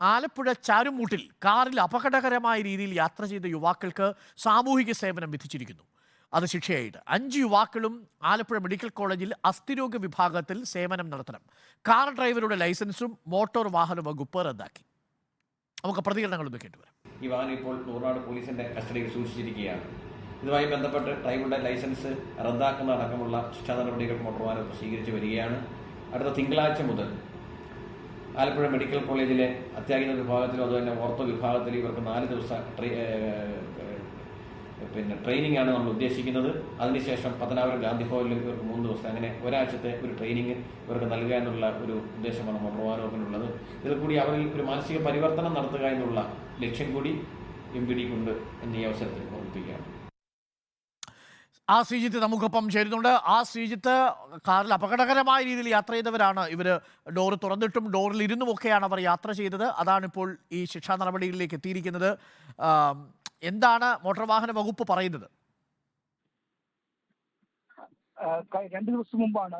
ആലപ്പുഴ ചാരുമൂട്ടിൽ കാറിൽ അപകടകരമായ രീതിയിൽ യാത്ര ചെയ്ത യുവാക്കൾക്ക് സാമൂഹിക സേവനം വിധിച്ചിരിക്കുന്നു. അത് ശിക്ഷയായിട്ട്. അഞ്ച് യുവാക്കളും ആലപ്പുഴ മെഡിക്കൽ കോളേജിൽ അസ്ഥിരോഗ വിഭാഗത്തിൽ സേവനം നടത്തണം. കാർ ഡ്രൈവറുടെ ലൈസൻസും മോട്ടോർ വാഹന വകുപ്പ് റദ്ദാക്കി. നമുക്ക് പ്രതികരണങ്ങളൊന്ന് കേട്ടുവരാം. ഈ വാഹനം ഇപ്പോൾ നൂറാട് പോലീസിന്റെ കസ്റ്റഡിയിൽ സൂക്ഷിച്ചിരിക്കുകയാണ്. ഇതുമായി ബന്ധപ്പെട്ട് ഡ്രൈവറുടെ ലൈസൻസ് റദ്ദാക്കുന്ന അടക്കമുള്ള ശിക്ഷാ നടപടികൾ മോട്ടോർ വാഹനം സ്വീകരിച്ചു വരികയാണ്. അടുത്ത തിങ്കളാഴ്ച മുതൽ ആലപ്പുഴ മെഡിക്കൽ കോളേജിലെ അത്യാഹിത വിഭാഗത്തിലും അതുതന്നെ ഓർത്തോ വിഭാഗത്തിലോ ഇവർക്ക് നാല് ദിവസം പിന്നെ ട്രെയിനിങ് ആണ് നമ്മൾ ഉദ്ദേശിക്കുന്നത്. അതിനുശേഷം പത്തനാപുരം ഗാന്ധി ഭവനിലും ഇവർക്ക് മൂന്ന് ദിവസം അങ്ങനെ ഒരാഴ്ചത്തെ ഒരു ട്രെയിനിങ് ഇവർക്ക് നൽകുക എന്നുള്ള ഒരു ഉദ്ദേശമാണ് വകുപ്പിനുള്ളത്. ഇതിൽ കൂടി അവരിൽ ഒരു മാനസിക പരിവർത്തനം നടത്തുക എന്നുള്ള ലക്ഷ്യം കൂടി എം പി ഡിക്കുണ്ട് എന്നീ അവസരത്തിൽ ഓർമ്മിപ്പിക്കുകയാണ്. ആ ശ്രീജിത്ത് നമുക്കൊപ്പം ചേരുന്നുണ്ട്. ആ ശ്രീജിത്ത് കാറിൽ അപകടകരമായ രീതിയിൽ യാത്ര ചെയ്തവരാണ് ഇവർ ഡോർ തുറന്നിട്ടും ഡോറിൽ ഇരുന്നുമൊക്കെയാണ് അവർ യാത്ര ചെയ്തത്. അതാണിപ്പോൾ ഈ ശിക്ഷാ നടപടികളിലേക്ക് എത്തിയിരിക്കുന്നത്. എന്താണ് മോട്ടോർ വാഹന വകുപ്പ് പറയുന്നത്? രണ്ടു ദിവസം മുമ്പാണ്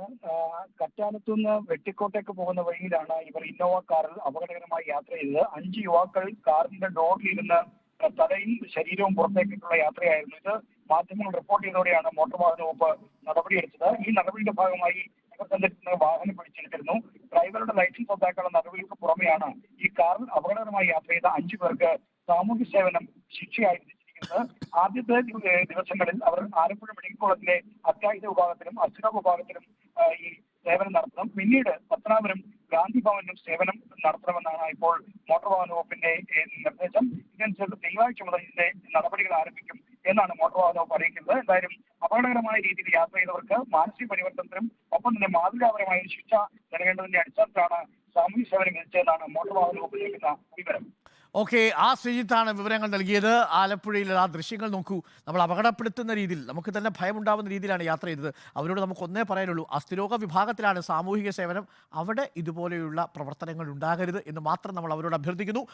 കറ്റാനത്തു നിന്ന് വെട്ടിക്കോട്ടേക്ക് പോകുന്ന വഴിയിലാണ് ഇവർ ഇന്നോവ കാറിൽ അപകടകരമായി യാത്ര ചെയ്തത്. അഞ്ച് യുവാക്കൾ കാറിന്റെ ഡോറിൽ ഡോറിലിരുന്ന് തലയും ശരീരവും പുറത്തേക്കിട്ടുള്ള യാത്രയായിരുന്നു ഇത്. മാധ്യമങ്ങൾ റിപ്പോർട്ട് ചെയ്തതോടെയാണ് മോട്ടോർ വാഹന വകുപ്പ് നടപടിയെടുത്തത്. ഈ നടപടിയുടെ ഭാഗമായി ഇവർ സഞ്ചരിക്കുന്ന വാഹനം പിടിച്ചെടുത്തിരുന്നു. ഡ്രൈവറുടെ ലൈസൻസ് റദ്ദാക്കാനുള്ള നടപടികൾക്ക് പുറമെയാണ് ഈ കാറിൽ അപകടകരമായി യാത്ര ചെയ്ത അഞ്ചു പേർക്ക് സാമൂഹ്യ സേവനം ശിക്ഷയായി വിധിച്ചിരിക്കുന്നത്. ആദ്യത്തെ ദിവസങ്ങളിൽ അവർ ആലപ്പുഴ മെഡിക്കൽ കോളേജിലെ അത്യാഹിത വിഭാഗത്തിലും അസുഖ വിഭാഗത്തിലും ഈ സേവനം നടത്തണം. പിന്നീട് പത്തനാപുരം ഗാന്ധി ഭവനിലും സേവനം നടത്തണമെന്നാണ് ഇപ്പോൾ മോട്ടോർ വാഹന വകുപ്പിന്റെ നിർദ്ദേശം. ഇതനുസരിച്ച് തിങ്കളാഴ്ച മുതൽ ഇതിന്റെ നടപടികൾ ആരംഭിക്കും എന്നാണ് മോട്ടോർ വാഹന വകുപ്പ് അറിയിക്കുന്നത്. എന്തായാലും അപകടകരമായ രീതിയിൽ യാത്ര ചെയ്തവർക്ക് മാനസിക പരിവർത്തനത്തിനും ഒപ്പം തന്നെ മാതൃകാപരമായ ഒരു ശിക്ഷ നൽകേണ്ടതിന്റെ അടിസ്ഥാനത്തിലാണ് സാമൂഹ്യ സേവനം വിധിച്ചതെന്നാണ് മോട്ടോർ വാഹന വകുപ്പ് ലഭിക്കുന്ന വിവരം. ഓക്കെ ആ ശ്രീജിത്താണ് വിവരങ്ങൾ നൽകിയത്. ആലപ്പുഴയിലെ ആ ദൃശ്യങ്ങൾ നോക്കൂ. നമ്മൾ അപകടപ്പെടുത്തുന്ന രീതിയിൽ നമുക്ക് തന്നെ ഭയമുണ്ടാവുന്ന രീതിയിലാണ് യാത്ര ചെയ്തത്. അവരോട് നമുക്ക് ഒന്നേ പറയാനുള്ളൂ അസ്ഥിരോഗ വിഭാഗത്തിലാണ് സാമൂഹിക സേവനം അവിടെ ഇതുപോലെയുള്ള പ്രവർത്തനങ്ങൾ ഉണ്ടാകരുത് എന്ന് മാത്രം നമ്മൾ അവരോട് അഭ്യർത്ഥിക്കുന്നു.